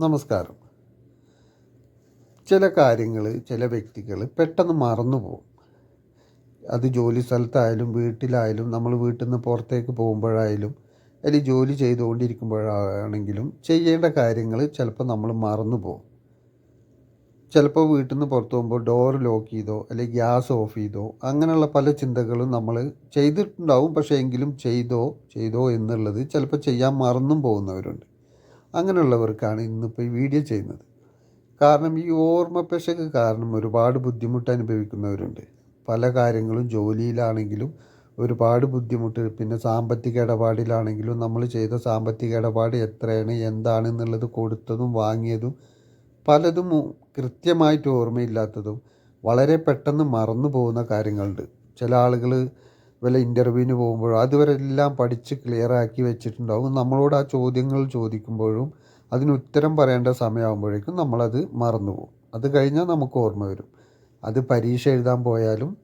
നമസ്കാരം. ചില കാര്യങ്ങൾ ചില വ്യക്തികൾ പെട്ടെന്ന് മറന്നു പോകും. അത് ജോലി സ്ഥലത്തായാലും വീട്ടിലായാലും നമ്മൾ വീട്ടിൽ നിന്ന് പുറത്തേക്ക് പോകുമ്പോഴായാലും അല്ലെങ്കിൽ ജോലി ചെയ്തുകൊണ്ടിരിക്കുമ്പോഴാണെങ്കിലും ചെയ്യേണ്ട കാര്യങ്ങൾ ചിലപ്പോൾ നമ്മൾ മറന്നു പോകും. ചിലപ്പോൾ വീട്ടിൽ നിന്ന് പുറത്ത് പോകുമ്പോൾ ഡോർ ലോക്ക് ചെയ്തോ അല്ലെങ്കിൽ ഗ്യാസ് ഓഫ് ചെയ്തോ അങ്ങനെയുള്ള പല ചിന്തകളും നമ്മൾ ചെയ്തിട്ടുണ്ടാവും. പക്ഷേ എങ്കിലും ചെയ്തോ ചെയ്തോ എന്നുള്ളത് ചിലപ്പോൾ ചെയ്യാൻ മറന്നും പോകുന്നവരുണ്ട്. അങ്ങനെയുള്ളവർക്കാണ് ഇന്നിപ്പോൾ ഈ വീഡിയോ ചെയ്യുന്നത്. കാരണം ഈ ഓർമ്മ പെശക് കാരണം ഒരുപാട് ബുദ്ധിമുട്ട് അനുഭവിക്കുന്നവരുണ്ട്. പല കാര്യങ്ങളും ജോലിയിലാണെങ്കിലും ഒരുപാട് ബുദ്ധിമുട്ട് പിന്നെ സാമ്പത്തിക ഇടപാടിലാണെങ്കിലും നമ്മൾ ചെയ്ത സാമ്പത്തിക ഇടപാട് എത്രയാണ് എന്താണെന്നുള്ളത് കൊടുത്തതും വാങ്ങിയതും പലതും കൃത്യമായിട്ട് ഓർമ്മയില്ലാത്തതും വളരെ പെട്ടെന്ന് മറന്നു പോകുന്ന കാര്യങ്ങളുണ്ട്. ചില ആളുകൾ വല്ല ഇന്റർവ്യൂവിന് പോകുമ്പോഴോ അതുവരെ എല്ലാം പഠിച്ച് ക്ലിയർ ആക്കി വെച്ചിട്ടുണ്ടാവും. നമ്മളോട് ആ ചോദ്യങ്ങൾ ചോദിക്കുമ്പോഴും അതിന് ഉത്തരം പറയേണ്ട സമയമാകുമ്പോഴേക്കും നമ്മളത് മറന്നു പോകും. അത് കഴിഞ്ഞാൽ നമുക്ക് ഓർമ്മ വരും. അത് പരീക്ഷ എഴുതാൻ പോയാലും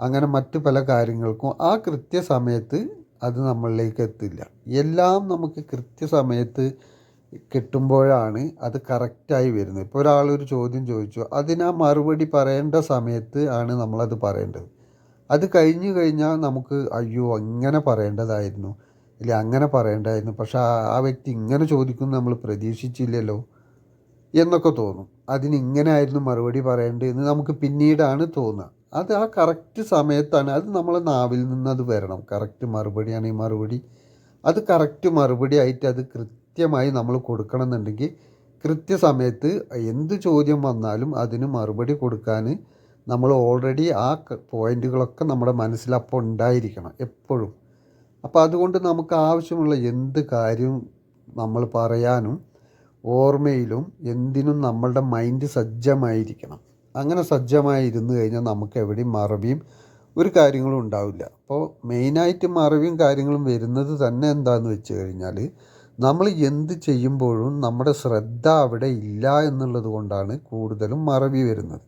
അങ്ങനെ മറ്റു പല കാര്യങ്ങൾക്കും ആ കൃത്യസമയത്ത് അത് നമ്മളിലേക്ക് എത്തില്ല. എല്ലാം നമുക്ക് കൃത്യസമയത്ത് കിട്ടുമ്പോഴാണ് അത് കറക്റ്റായി വരുന്നത്. ഇപ്പോൾ ഒരാളൊരു ചോദ്യം ചോദിച്ചു അതിനാ മറുപടി പറയേണ്ട സമയത്ത് ആണ് നമ്മളത് പറയേണ്ടത്. അത് കഴിഞ്ഞു കഴിഞ്ഞാൽ നമുക്ക് അയ്യോ അങ്ങനെ പറയേണ്ടതായിരുന്നു. ഇല്ല അങ്ങനെ പറയേണ്ടതായിരുന്നു പക്ഷെ ആ ആ വ്യക്തി ഇങ്ങനെ ചോദിക്കുന്നു നമ്മൾ പ്രതീക്ഷിച്ചില്ലല്ലോ എന്നൊക്കെ തോന്നും. അതിന് ഇങ്ങനെ ആയിരുന്നു മറുപടി പറയേണ്ടതെന്ന് നമുക്ക് പിന്നീടാണ് തോന്നുക. അത് ആ കറക്റ്റ് സമയത്താണ്. അത് നമ്മളെ നാവിൽ നിന്ന് അത് വരണം. കറക്റ്റ് മറുപടിയാണ് ഈ മറുപടി. അത് കറക്റ്റ് മറുപടി ആയിട്ട് അത് കൃത്യമായി നമ്മൾ കൊടുക്കണം എന്നുണ്ടെങ്കിൽ കൃത്യസമയത്ത് എന്ത് ചോദ്യം വന്നാലും അതിന് മറുപടി കൊടുക്കാൻ നമ്മൾ ഓൾറെഡി ആ പോയിന്റുകളൊക്കെ നമ്മുടെ മനസ്സിൽ അപ്പോൾ ഉണ്ടായിരിക്കണം എപ്പോഴും. അപ്പോൾ അതുകൊണ്ട് നമുക്ക് ആവശ്യമുള്ള എന്ത് കാര്യവും നമ്മൾ പറയാനും ഓർമ്മയിലും എന്തിനും നമ്മളുടെ മൈൻഡ് സജ്ജമായിരിക്കണം. അങ്ങനെ സജ്ജമായി ഇരുന്ന് കഴിഞ്ഞാൽ നമുക്ക് എവിടെയും മറവിയും ഒരു കാര്യങ്ങളും ഉണ്ടാവില്ല. അപ്പോൾ മെയിനായിട്ട് മറവിയും കാര്യങ്ങളും വരുന്നത് തന്നെ എന്താണെന്ന് വെച്ച് കഴിഞ്ഞാൽ നമ്മൾ എന്ത് ചെയ്യുമ്പോഴും നമ്മുടെ ശ്രദ്ധ അവിടെ ഇല്ല എന്നുള്ളത് കൊണ്ടാണ് കൂടുതലും മറവി വരുന്നത്.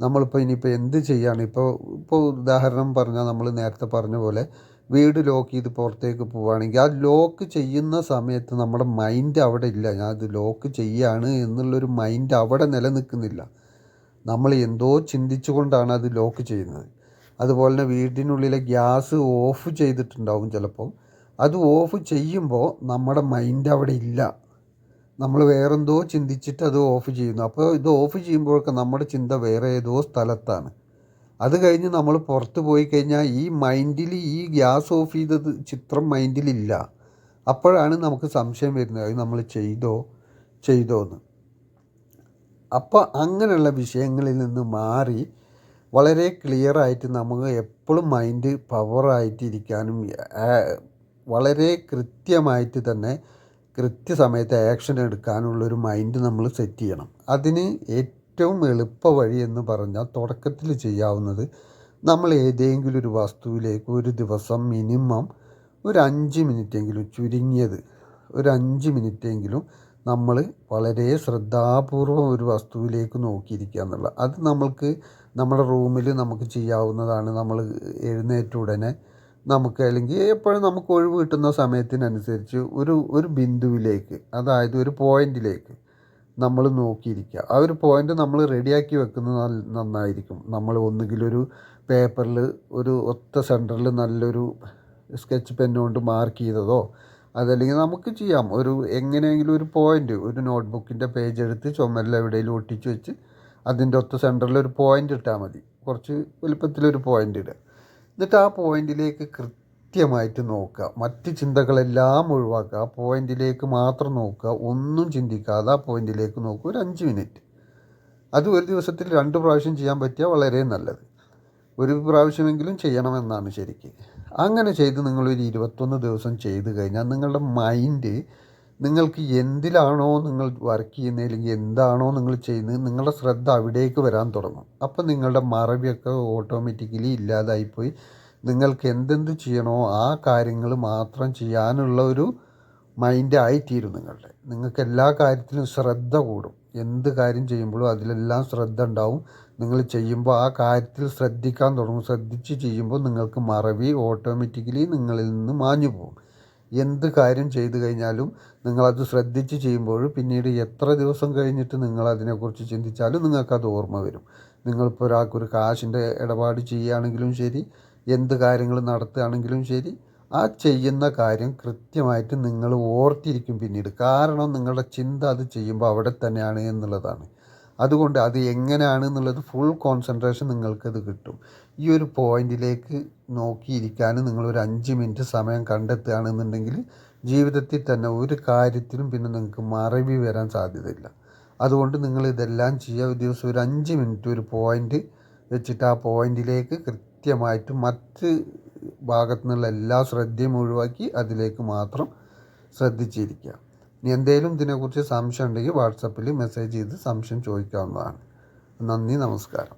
നമ്മളിപ്പോൾ ഇനിയിപ്പോൾ എന്ത് ചെയ്യാണ് ഇപ്പോൾ ഇപ്പോൾ ഉദാഹരണം പറഞ്ഞാൽ നമ്മൾ നേരത്തെ പറഞ്ഞ പോലെ വീട് ലോക്ക് ചെയ്ത് പുറത്തേക്ക് പോവുകയാണെങ്കിൽ ആ ലോക്ക് ചെയ്യുന്ന സമയത്ത് നമ്മുടെ മൈൻഡ് അവിടെ ഇല്ല. ഞാൻ അത് ലോക്ക് ചെയ്യാണ് എന്നുള്ളൊരു മൈൻഡ് അവിടെ നിലനിൽക്കുന്നില്ല. നമ്മൾ എന്തോ ചിന്തിച്ചുകൊണ്ടാണ് അത് ലോക്ക് ചെയ്യുന്നത്. അതുപോലെ തന്നെ വീടിനുള്ളിലെ ഗ്യാസ് ഓഫ് ചെയ്തിട്ടുണ്ടാവും ചിലപ്പോൾ അത് ഓഫ് ചെയ്യുമ്പോൾ നമ്മുടെ മൈൻഡ് അവിടെ ഇല്ല. നമ്മൾ വേറെന്തോ ചിന്തിച്ചിട്ട് അത് ഓഫ് ചെയ്യുന്നു. അപ്പോൾ ഇത് ഓഫ് ചെയ്യുമ്പോഴൊക്കെ നമ്മുടെ ചിന്ത വേറെ ഏതോ സ്ഥലത്താണ്. അത് കഴിഞ്ഞ് നമ്മൾ പുറത്ത് പോയി കഴിഞ്ഞാൽ ഈ മൈൻഡിൽ ഈ ഗ്യാസ് ഓഫ് ചെയ്തത് ചിത്രം മൈൻഡിലില്ല അപ്പോഴാണ് നമുക്ക് സംശയം വരുന്നത് അത് നമ്മൾ ചെയ്തോ? ചെയ്തോ എന്ന് അപ്പോൾ അങ്ങനെയുള്ള വിഷയങ്ങളിൽ നിന്ന് മാറി വളരെ ക്ലിയർ ആയിട്ട് നമുക്ക് എപ്പോഴും മൈൻഡ് പവറായിട്ടിരിക്കാനും വളരെ കൃത്യമായിട്ട് തന്നെ കൃത്യസമയത്ത് ആക്ഷൻ എടുക്കാനുള്ളൊരു മൈൻഡ് നമ്മൾ സെറ്റ് ചെയ്യണം. അതിന് ഏറ്റവും എളുപ്പ വഴി എന്ന് പറഞ്ഞാൽ തുടക്കത്തിൽ ചെയ്യാവുന്നത് നമ്മൾ ഏതെങ്കിലും ഒരു വസ്തുവിലേക്ക് ഒരു ദിവസം മിനിമം ഒരു അഞ്ച് മിനിറ്റെങ്കിലും ചുരുങ്ങിയത് ഒരു അഞ്ച് മിനിറ്റെങ്കിലും നമ്മൾ വളരെ ശ്രദ്ധാപൂർവം ഒരു വസ്തുവിലേക്ക് നോക്കിയിരിക്കുക എന്നുള്ളത്. അത് നമ്മൾക്ക് നമ്മുടെ റൂമിൽ നമുക്ക് ചെയ്യാവുന്നതാണ്. നമ്മൾ എഴുന്നേറ്റ ഉടനെ നമുക്ക് അല്ലെങ്കിൽ എപ്പോഴും നമുക്ക് ഒഴിവ് കിട്ടുന്ന സമയത്തിനനുസരിച്ച് ഒരു ഒരു ബിന്ദുവിലേക്ക് അതായത് ഒരു പോയിന്റിലേക്ക് നമ്മൾ നോക്കിയിരിക്കുക. ആ ഒരു പോയിന്റ് നമ്മൾ റെഡിയാക്കി വെക്കുന്നത് നന്നായിരിക്കും. നമ്മൾ ഒന്നുകിലൊരു പേപ്പറിൽ ഒരു ഒത്ത സെന്ററിൽ നല്ലൊരു സ്കെച്ച് പെന്നുകൊണ്ട് മാർക്ക് ചെയ്തതോ അതല്ലെങ്കിൽ നമുക്ക് ചെയ്യാം. ഒരു എങ്ങനെയെങ്കിലും ഒരു പോയിന്റ് ഒരു നോട്ട്ബുക്കിന്റെ പേജ് എടുത്ത് ചുമരിൽ എവിടെയെങ്കിലും ഒട്ടിച്ച് വെച്ച് അതിന്റെ ഒത്ത സെന്ററിൽ ഒരു പോയിന്റ് ഇട്ടാൽ മതി. കുറച്ച് വലുപ്പത്തിലൊരു പോയിന്റ് ഇടുക. എന്നിട്ട് ആ പോയിന്റിലേക്ക് കൃത്യമായിട്ട് നോക്കുക. മറ്റ് ചിന്തകളെല്ലാം ഒഴിവാക്കുക. ആ പോയിന്റിലേക്ക് മാത്രം നോക്കുക. ഒന്നും ചിന്തിക്കാതെ ആ പോയിന്റിലേക്ക് നോക്കുക. ഒരു അഞ്ച് മിനിറ്റ്. അത് ഒരു ദിവസത്തിൽ രണ്ട് പ്രാവശ്യം ചെയ്യാൻ പറ്റിയാൽ വളരെ നല്ലത്. ഒരു പ്രാവശ്യമെങ്കിലും ചെയ്യണമെന്നാണ് ശരിക്ക്. അങ്ങനെ ചെയ്ത് നിങ്ങളൊരു ഇരുപത്തൊന്ന് ദിവസം ചെയ്ത് കഴിഞ്ഞാൽ നിങ്ങളുടെ മൈൻഡ് നിങ്ങൾക്ക് എന്തിലാണോ നിങ്ങൾ വർക്ക് ചെയ്യുന്നത് അല്ലെങ്കിൽ എന്താണോ നിങ്ങൾ ചെയ്യുന്നത് നിങ്ങളുടെ ശ്രദ്ധ അവിടേക്ക് വരാൻ തുടങ്ങും. അപ്പം നിങ്ങളുടെ മറവിയൊക്കെ ഓട്ടോമാറ്റിക്കലി ഇല്ലാതായിപ്പോയി. നിങ്ങൾക്ക് എന്തെന്ത് ചെയ്യണോ ആ കാര്യങ്ങൾ മാത്രം ചെയ്യാനുള്ള ഒരു മൈൻഡായിത്തീരും നിങ്ങളുടെ. നിങ്ങൾക്ക് എല്ലാ കാര്യത്തിലും ശ്രദ്ധ കൂടും. എന്ത് കാര്യം ചെയ്യുമ്പോഴും അതിലെല്ലാം ശ്രദ്ധ ഉണ്ടാവും. നിങ്ങൾ ചെയ്യുമ്പോൾ ആ കാര്യത്തിൽ ശ്രദ്ധിക്കാൻ തുടങ്ങും. ശ്രദ്ധിച്ച് ചെയ്യുമ്പോൾ നിങ്ങൾക്ക് മറവി ഓട്ടോമാറ്റിക്കലി നിങ്ങളിൽ നിന്ന് മാഞ്ഞു പോകും എന്ത് കാര്യം ചെയ്തു കഴിഞ്ഞാലും നിങ്ങളത് ശ്രദ്ധിച്ച് ചെയ്യുമ്പോൾ പിന്നീട് എത്ര ദിവസം കഴിഞ്ഞിട്ട് നിങ്ങൾ അതിനെക്കുറിച്ച് ചിന്തിച്ചാലും നിങ്ങൾക്കത് ഓർമ്മ വരും. നിങ്ങളിപ്പോൾ ഒരാൾക്കൊരു കാശിന്റെ ഇടപാട് ചെയ്യുകയാണെങ്കിലും ശരി എന്ത് കാര്യങ്ങൾ നടത്തുകയാണെങ്കിലും ശരി ആ ചെയ്യുന്ന കാര്യം കൃത്യമായിട്ട് നിങ്ങൾ ഓർത്തിരിക്കും പിന്നീട്. കാരണം നിങ്ങളുടെ ചിന്ത അത് ചെയ്യുമ്പോൾ അവിടെ തന്നെയാണ് എന്നുള്ളതാണ്. അതുകൊണ്ട് അത് എങ്ങനെയാണ് എന്നുള്ളത് ഫുൾ കോൺസെൻട്രേഷൻ നിങ്ങൾക്കത് കിട്ടും. ഈ ഒരു പോയിന്റിലേക്ക് നോക്കിയിരിക്കാൻ നിങ്ങളൊരു അഞ്ച് മിനിറ്റ് സമയം കണ്ടെത്തുകയാണെന്നുണ്ടെങ്കിൽ ജീവിതത്തിൽ തന്നെ ഒരു കാര്യത്തിലും പിന്നെ നിങ്ങൾക്ക് മറവി വരാൻ സാധ്യതയില്ല. അതുകൊണ്ട് നിങ്ങൾ ഇതെല്ലാം ചെയ്യുക. ഒരു ദിവസം ഒരു അഞ്ച് മിനിറ്റ് ഒരു പോയിന്റ് വെച്ചിട്ട് ആ പോയിന്റിലേക്ക് കൃത്യമായിട്ട് മറ്റ് ഭാഗത്തു നിന്നുള്ള എല്ലാ ശ്രദ്ധയും ഒഴിവാക്കി അതിലേക്ക് മാത്രം ശ്രദ്ധിച്ചിരിക്കുക. ഇനി എന്തെങ്കിലും ഇതിനെക്കുറിച്ച് സംശയം ഉണ്ടെങ്കിൽ വാട്സപ്പിൽ മെസ്സേജ് ചെയ്ത് സംശയം ചോദിക്കാവുന്നതാണ്. നന്ദി നമസ്കാരം.